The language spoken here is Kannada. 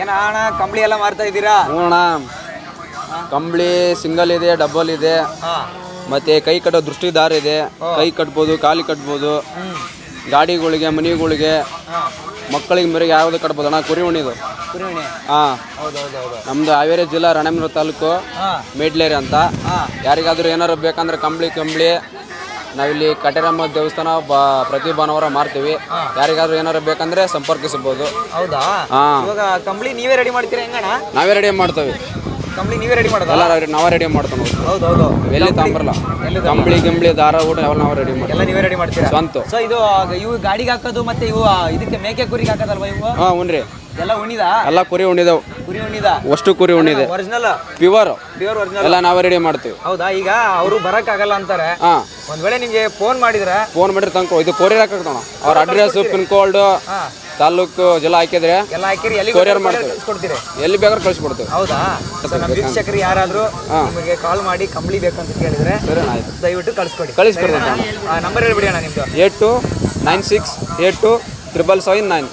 ಏನ ಅಣ್ಣ? ಕಂಬಳಿ ಎಲ್ಲ ಮಾರ್ತಾ ಇದ್ದೀರಾ? ಹ್ಞೂ ಅಣ್ಣ. ಕಂಬಳಿ ಸಿಂಗಲ್ ಇದೆ ಡಬಲ್ ಇದೆ. ಮತ್ತೆ ಕೈ ಕಟ್ಟೋ ದೃಷ್ಟಿದಾರ ಇದೆ. ಕೈ ಕಟ್ಬೋದು ಕಾಲಿ ಕಟ್ಬೋದು. ಗಾಡಿಗಳಿಗೆ ಮನೆಗಳಿಗೆ ಮಕ್ಕಳಿಗೆ ಮೇರೆಗೆ ಯಾವ್ದು ಕಟ್ಬೋದು? ಅಣ್ಣ ಕುರಿ ಉಣಿದು ಹಾ. ನಮ್ದು ಹಾವೇರಿ ಜಿಲ್ಲಾ ರಾಣೆಬೆನ್ನೂರು ತಾಲೂಕು ಮೇಡ್ಲೇರಿ ಅಂತ. ಯಾರಿಗಾದ್ರೂ ಏನಾರು ಬೇಕಂದ್ರೆ ಕಂಬಳಿ ಕಂಬಳಿ. ನಾವಿಲ್ಲಿ ಕಟೇರಮ್ಮ ದೇವಸ್ಥಾನ ಬ ಪ್ರತಿ ಭಾನುವಾರ ಮಾರ್ತೀವಿ ಯಾರಿಗಾದ್ರೂ ಏನಾರು ಬೇಕಂದ್ರೆ ಸಂಪರ್ಕಿಸಬಹುದು. ಹೌದಾ? ಹಾ. ಇವಾಗ ಕಂಬಳಿ ನೀವೇ ರೆಡಿ ಮಾಡ್ತೀರಾ ಹೆಂಗಣ್ಣ? ನಾವೇ ರೆಡಿ ಮಾಡ್ತೇವೆ. ಕಂಬಳಿ ನೀವೇ ರೆಡಿ ಮಾಡೋದಲ್ಲ ಎಲ್ಲ ನಾವೇ ರೆಡಿ ಮಾಡ್ತೇವೆ ನಾವು. ಹೌದು ಹೌದು. ಎಲ್ಲಿ ತಾಂಬರಲ್ಲ? ಕಂಬಳಿ ಗಿಂಬಳಿ ದಾರ ಊಟ ಎಲ್ಲ ನಾವು ರೆಡಿ ಮಾಡ್ತೀವಿ. ಎಲ್ಲ ನೀವೇ ರೆಡಿ ಮಾಡ್ತೀರಾ? ಸ್ವಂತ. ಸೊ ಇದು ಇವು ಗಾಡಿಗೆ ಹಾಕೋದು ಮತ್ತೆ ಇವು ಇದಕ್ಕೆ ಮೇಕೆ ಕುರಿಗೆ ಹಾಕೋದಲ್ವಾ ಇವು? ಹ್ಞೂ ಉಣ್ರಿ ಎಲ್ಲ ಉಣಿದ ಎಲ್ಲ ಕುರಿ ಉಣಿದವು ಕುರಿ ಉಣಿದ ಅಷ್ಟು ಕುರಿ ಉಣಿದೆ ಒರಿಜಿನಲ್ ಪ್ಯೂರ್ ಪ್ಯೂರ್ ಒರಿಜಿನಲ್ ಎಲ್ಲ ನಾವೇ ರೆಡಿ ಮಾಡ್ತೀವಿ. ಹೌದಾ? ಈಗ ಅವರು ಬರಕ್ ಆಗಲ್ಲ ಅಂತಾರೆ. ಹಾಂ. ಒಂದ್ ವೇಳೆ ನಿಮ್ಗೆ ಫೋನ್ ಮಾಡಿದ್ರೆ ಫೋನ್ ಮಾಡಿದ್ರೆ ತಂಕ ಇದು ಕೊರಿಯರ್ ಹಾಕಣ ಅವ್ರ ಅಡ್ರೆಸ್ ಪಿನ್ ಕೋಡ್ ತಾಲೂಕು ಜಿಲ್ಲಾ ಹಾಕಿದ್ರೆ ಎಲ್ಲ ಹಾಕಿರಿ. ಎಲ್ಲಿ ಕೊರಿಯರ್ ಮಾಡ್ತೀವಿ. ಕೊಡ್ತೀರಿ ಎಲ್ಲಿ ಬೇಕಾದ್ರೂ ಕೊಡ್ತೀವಿ ಹೌದಾ? ಸರ್ ನಮ್ಮ ವೀಕ್ಷಕರು ಯಾರಾದ್ರೂ ನಿಮಗೆ ಕಾಲ್ ಮಾಡಿ ಕಂಬಳಿ ಬೇಕಂತ ಕೇಳಿದ್ರೆ ಸರಿ ಆಯ್ತು. ದಯವಿಟ್ಟು ಕಳಿಸ್ಕೊಡಿ. ಕಳಿಸ್ಕೊಡ್ತೀನಿ ನಂಬರ್ ಹೇಳ್ಬಿಡಿ ಅಣ್ಣ ನಿಮ್ದು. Eight two nine six eight two triple seven nine.